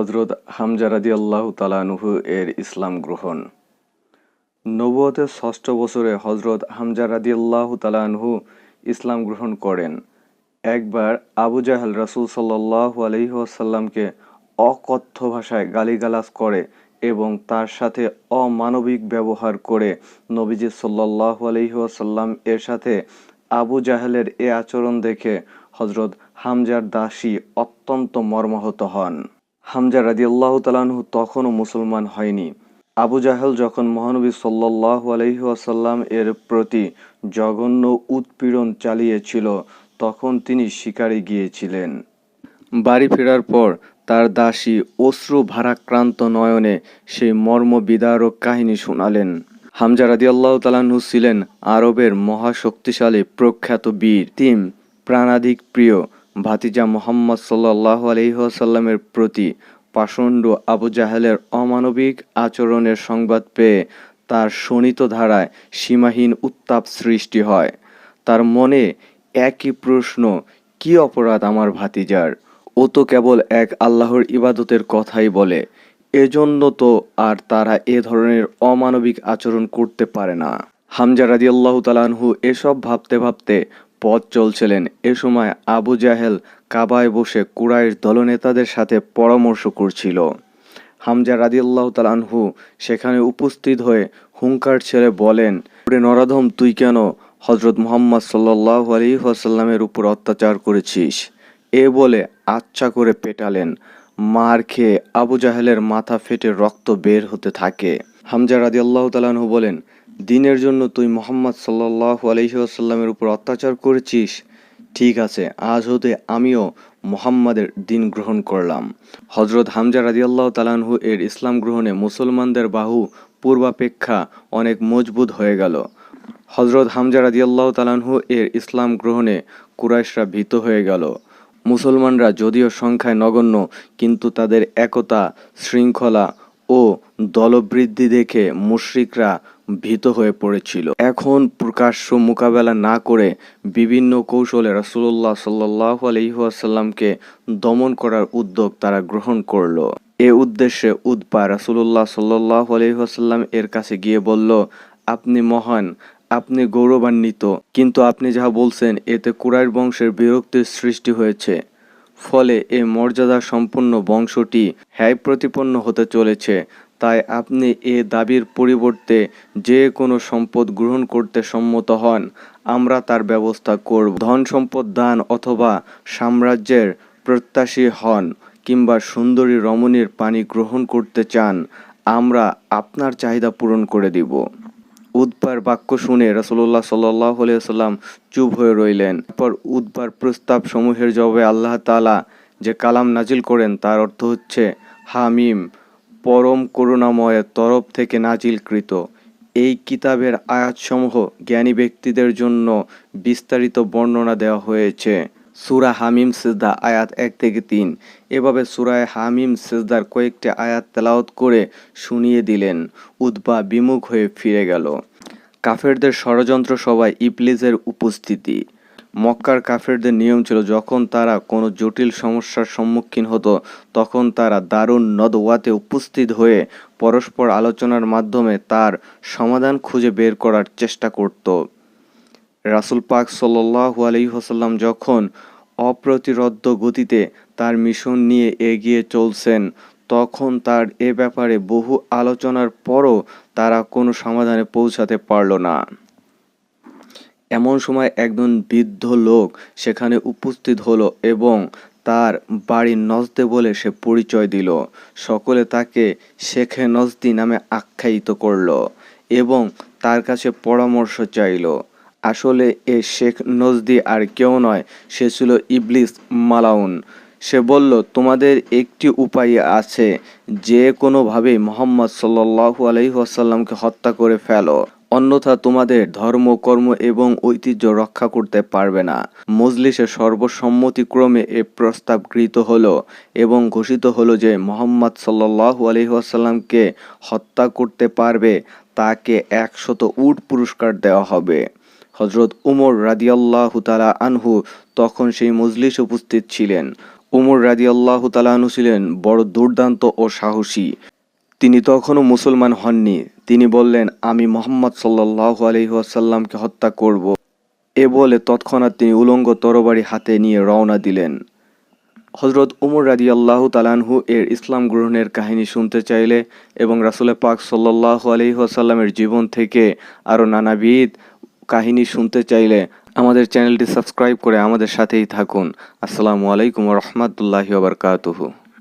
হজরত হামজা রাদি আল্লাহ তালানুহু এর ইসলাম গ্রহণ। নবুয়তের ষষ্ঠ বছরে হজরত হামজা রাদি আল্লাহ তালানহু ইসলাম গ্রহণ করেন। একবার আবু জাহেল রাসুল সাল্লাহ আলহিহাসাল্লামকে অকথ্য ভাষায় গালিগালাজ করে এবং তার সাথে অমানবিক ব্যবহার করে নবীজি সাল্লাহ আলহিহাসাল্লাম এর সাথে আবু জাহেলের এ আচরণ দেখে হজরত হামজার দাসী অত্যন্ত মর্মাহত হন। হামজা রাদিয়াল্লাহু তালানহু তখনও মুসলমান হয়নি। আবু জাহেল যখন মহানবী সাল্লাহ আলহিহাসাল্লাম এর প্রতি জঘন্য উৎপীড়ন চালিয়েছিল, তখন তিনি শিকারে গিয়েছিলেন। বাড়ি ফেরার পর তার দাসী অশ্রু ভারাক্রান্ত নয়নে সেই মর্ম বিদারক কাহিনী শোনালেন। হামজা রাদিয়াল্লাহু তালানহু ছিলেন আরবের মহাশক্তিশালী প্রখ্যাত বীর। তিম প্রাণাধিক প্রিয়। ভাতিজা মোহাম্মদ সাল্লাহ আলহিহাসাল্লামের প্রতি পাষণ্ড আবু জাহেলের অমানবিক আচরণের সংবাদ পেয়ে তার শোণিত ধারায় সীমাহীন উত্তাপ সৃষ্টি হয়। তার মনে একই প্রশ্ন, কি অপরাধ আমার ভাতিজার? ও তো কেবল এক আল্লাহর ইবাদতের কথাই বলে। এজন্য তো আর তারা এ ধরনের অমানবিক আচরণ করতে পারে না। হামজা রাদিয়াল্লাহু তালানহু এসব ভাবতে ভাবতে পথ চলছিলেন। এ সময় আবু জাহেল কাবায় বসে কুরাইশ দলনেতাদের সাথে পরামর্শ করছিল। হামজা রাদিয়াল্লাহ তালানহু সেখানে উপস্থিত হয়ে হুঙ্কার ছেড়ে বলেন, "ওরে নরাধম, তুই কেন হজরত মোহাম্মদ সাল্লাহ আলী আসাল্লামের উপর অত্যাচার করেছিস? এ বলে আচ্ছা করে পেটালেন। মার খেয়ে আবু জাহেলের মাথা ফেটে রক্ত বের হতে থাকে। হামজা রাদিয়াল্লাহ তালানহু বলেন দিনের জন্য তুই মোহাম্মদ সাল্লাহ আলহিহাসাল্লামের উপর অত্যাচার করেছিস, ঠিক আছে, আজ হতে আমিও মোহাম্মদের দিন গ্রহণ করলাম। হজরত হামজা রাদিয়াল্লাহ তালানহু এর ইসলাম গ্রহণে মুসলমানদের বাহু পূর্বাপেক্ষা অনেক মজবুত হয়ে গেল। হজরত হামজা রাদিয়াল্লাহ তালানহু এর ইসলাম গ্রহণে কুরাইশরা ভীত হয়ে গেল। মুসলমানরা যদিও সংখ্যায় নগণ্য, কিন্তু তাদের একতা, শৃঙ্খলা ও দলবৃদ্ধি দেখে মুশরিকরা ভীত হয়ে পড়েছিল। এখন প্রকাশ্য মোকাবেলা না করে বিভিন্ন কৌশলে রাসুল্লাহ সাল্লাহ আলহিহাসাল্লামকে দমন করার উদ্যোগ তারা গ্রহণ করল। এ উদ্দেশ্যে উদ্পা রাসুল্লাহ সাল্লাহ আলহিহাসাল্লাম এর কাছে গিয়ে বলল, আপনি মহান, আপনি গৌরবান্বিত, কিন্তু আপনি যাহা বলছেন এতে কুরাইশ বংশের বিরক্তির সৃষ্টি হয়েছে। ফলে এ মর্যাদা সম্পন্ন বংশটি হ্যায় প্রতিপন্ন হতে চলেছে। তাই আপনি এ দাবির পরিবর্তে যে কোনো সম্পদ গ্রহণ করতে সম্মত হন। আমরা তার ব্যবস্থা করব। ধন সম্পদ দান অথবা সাম্রাজ্যের প্রত্যাশী হন কিংবা সুন্দরী রমণীর পানি গ্রহণ করতে চান, আমরা আপনার চাহিদা পূরণ করে দিব। উদ্বার বাক্য শুনে রসুল্লাহ সাল্লাহ সাল্লাম চুপ হয়ে রইলেন। তারপর উদ্বার প্রস্তাব সমূহের জবাবে আল্লাহ তালা যে কালাম নাজিল করেন, তার অর্থ হচ্ছে, হামিম পরম করুণাময়ের তরফ থেকে নাজিলকৃত। এই কিতাবের আয়াতসমূহ জ্ঞানী ব্যক্তিদের জন্য বিস্তারিত বর্ণনা দেওয়া হয়েছে। সুরা হামিম সিজদা আয়াত এক থেকে তিন। এভাবে সুরায় হামিম সিজদার কয়েকটি আয়াত তেলাওত করে শুনিয়ে দিলেন, উদ্বা বিমুখ হয়ে ফিরে গেল। কাফেরদের ষড়যন্ত্র সভায় ইবলিজের উপস্থিতি। মক্কার কাফেরদের নিয়ম ছিল, যখন তারা কোনো জটিল সমস্যার সম্মুখীন হতো, তখন তারা দারুণ নদওয়াতে উপস্থিত হয়ে পরস্পর আলোচনার মাধ্যমে তার সমাধান খুঁজে বের করার চেষ্টা করত। রাসুল পাক সাল্লাহ আলহিহাসাল্লাম যখন অপ্রতিরোধ্য গতিতে তার মিশন নিয়ে এগিয়ে চলছেন, তখন তার এ ব্যাপারে বহু আলোচনার পরও তারা কোনো সমাধানে পৌঁছাতে পারল না। এমন সময় একজন বৃদ্ধ লোক সেখানে উপস্থিত হলো এবং তার বাড়ি নজদে বলে সে পরিচয় দিল। সকলে তাকে শেখে নজদি নামে আখ্যায়িত করল এবং তার কাছে পরামর্শ চাইল। আসলে এ শেখ নজদি আর কেউ নয়, সে ছিল ইবলিস মালাউন। সে বলল, তোমাদের একটি উপায় আছে, যে কোনোভাবেই মোহাম্মদ সাল্লু আলহিহাসাল্লামকে হত্যা করে ফেলো। অন্যথা তোমাদের ধর্ম, কর্ম এবং ঐতিহ্য রক্ষা করতে পারবে না। মজলিসে সর্বসম্মতিক্রমে এ প্রস্তাব গৃহীত হলো এবং ঘোষিত হলো যে মোহাম্মদ সাল্লাহু আলহিহাসাল্লামকে হত্যা করতে পারবে, তাকে একশত উট পুরস্কার দেওয়া হবে। হজরত উমর রাদিয়াল্লাহু তালা আনহু তখন সেই মজলিস উপস্থিত ছিলেন। উমর রাজি আল্লাহ তালাহনু ছিলেন বড় দুর্দান্ত ও সাহসী। তিনি তখনও মুসলমান হননি। তিনি বললেন, আমি মোহাম্মদ সাল্লাহ আলহিহাসাল্লামকে হত্যা করব। এ বলে তৎক্ষণাৎ তিনি উলঙ্গ তরবারি হাতে নিয়ে রওনা দিলেন। হজরত উমর রাজি আল্লাহ তালানহু এর ইসলাম গ্রহণের কাহিনী শুনতে চাইলে এবং রাসুলের পাক সাল্লাহ আলহিহাসাল্লামের জীবন থেকে আরও নানাবিধ কাহিনী শুনতে চাইলে আমাদের চ্যানেলটি সাবস্ক্রাইব করে আমাদের সাথেই থাকুন। আসসালামু আলাইকুম রহমতুল্লাহি ওবরকাতুহু